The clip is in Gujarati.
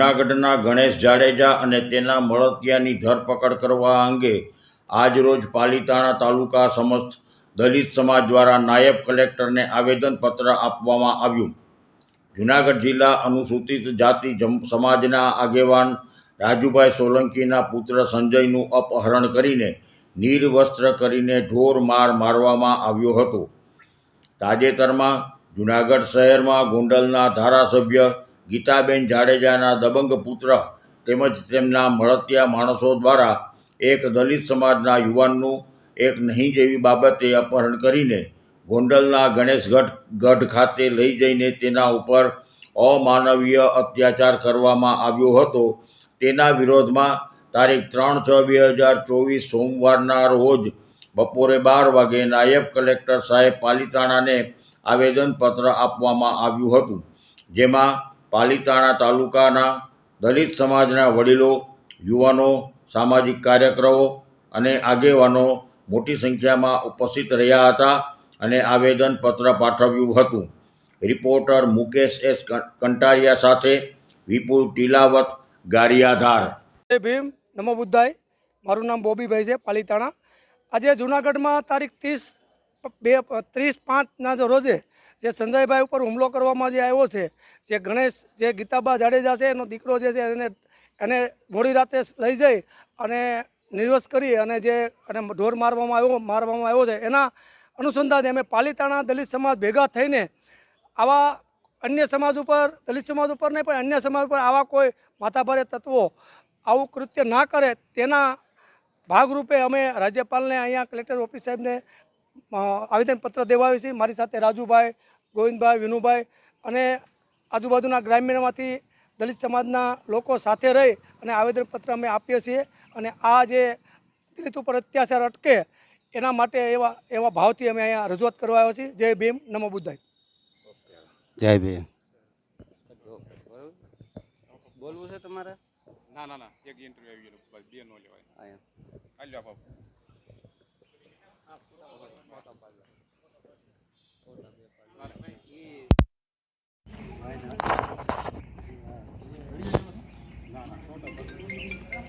જૂનાગઢના ગણેશ જાડેજા અને તેના મળતિયાની ધરપકડ કરવા અંગે આજરોજ પાલીતાણા તાલુકા સમસ્ત દલિત સમાજ દ્વારા નાયબ કલેક્ટરને આવેદનપત્ર આપવામાં આવ્યું. જૂનાગઢ જિલ્લા અનુસૂચિત જાતિ સમાજના આગેવાન રાજુભાઈ સોલંકીના પુત્ર સંજયનું અપહરણ કરીને નિર્વસ્ત્ર કરીને ઢોર માર મારવામાં આવ્યો હતો. તાજેતરમાં જૂનાગઢ શહેરમાં ગોંડલના ધારાસભ્ય ગીતાબેન જાડેજાના દબંગ પુત્ર તેમજ તેમના મળતિયા માણસો દ્વારા એક દલિત સમાજના યુવાનનું એક નહીં જેવી બાબતે અપહરણ કરીને ગોંડલના ગણેશગઢ ગઢ ખાતે લઈ જઈને તેના ઉપર અમાનવીય અત્યાચાર કરવામાં આવ્યો હતો. તેના વિરોધમાં તારીખ ત્રણ છ બે હજાર ચોવીસ સોમવારના રોજ બપોરે બાર વાગે નાયબ કલેક્ટર સાહેબ પાલીતાણાને આવેદનપત્ર આપવામાં આવ્યું હતું, જેમાં પાલીતાણા તાલુકાના દલિત સમાજના વડીલો, યુવાનો, સામાજિક કાર્યકરો અને આગેવાનો મોટી સંખ્યામાં ઉપસ્થિત રહ્યા હતા અને આવેદનપત્ર પાઠવ્યું હતું. રિપોર્ટર મુકેશ એસ કંટારિયા સાથે વિપુલ ટીલાવત, ગારિયાધાર. ભીમ, નમો બુદ્ધાય. મારું નામ બોબીભાઈ છે, પાલીતાણા. આજે જુનાગઢમાં તારીખ ત્રીસ, બે, ત્રીસ પાંચના રોજે જે સંજયભાઈ ઉપર હુમલો કરવામાં જે આવ્યો છે, જે ગણેશ, જે ગીતાબા જાડેજા છે, એનો દીકરો જે છે એને એને મોડી રાતે લઈ જઈ અને નિર્વસ કરી અને જે અને ઢોર મારવામાં આવ્યો મારવામાં આવ્યો છે. એના અનુસંધાને અમે પાલિતાણા દલિત સમાજ ભેગા થઈને આવા અન્ય સમાજ ઉપર, દલિત સમાજ ઉપર નહીં, પણ અન્ય સમાજ ઉપર આવા કોઈ માથાભારે તત્વો આવું કૃત્ય ના કરે, તેના ભાગરૂપે અમે રાજ્યપાલને, અહીંયા કલેક્ટર ઓફિસ સાહેબને અ, દેવા આવ્યું છે. મારી સાથે રાજુભાઈ ગોવિંદભાઈ વિનુભાઈ અને આજુબાજુના ગ્રામ્યમાંથી દલિત સમાજના લોકો સાથે રહી અને આવેદનપત્ર અમે આપીએ છીએ અને આ જે દલિત ઉપર અત્યાચાર અટકે એના માટે એવા એવા ભાવથી અમે અહીંયા રજૂઆત કરવા આવ્યા છીએ. જય ભીમ નમો બુદ્ધાય. જય ભીમ. બોલવું છે તમારે? ના ના ના. એક ઇન્ટરવ્યુ આવી ગયેલું. બે નો લેવાય. હાલ્યો બાપુ. 我的妈，上班。